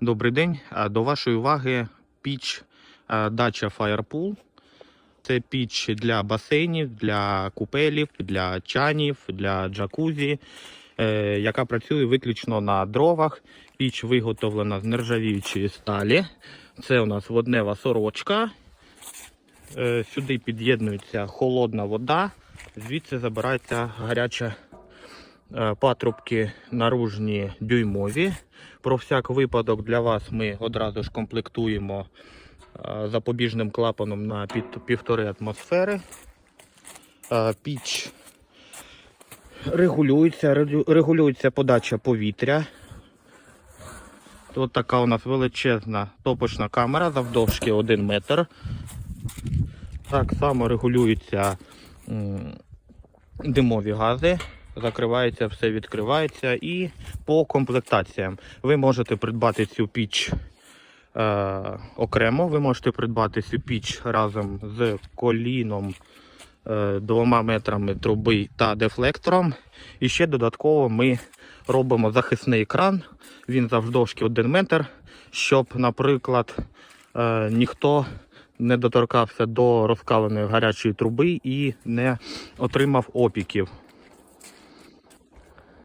Добрий день. До вашої уваги піч дача Firepool. Це піч для басейнів, для купелів, для чанів, для джакузі, е, яка працює виключно на дровах. Піч виготовлена з нержавіючої сталі. Це у нас воднева сорочка. Е, сюди під'єднується холодна вода, звідси забирається гаряча патрубки наружні дюймові. Про всяк випадок для вас ми одразу ж комплектуємо е, запобіжним клапаном на півтори атмосфери. Е, Піч регулюється, регулюється подача повітря. Тут така у нас величезна топочна камера завдовжки 1 метр. Так само регулюються димові гази. Закривається, все відкривається. І по комплектаціям ви можете придбати цю піч е, окремо. Ви можете придбати цю піч разом з коліном, е, двома метрами труби та дефлектором. І ще додатково ми робимо захисний екран. Він завдовжки 1 метр, щоб, наприклад, е, ніхто не доторкався до розкаленої гарячої труби і не отримав опіків.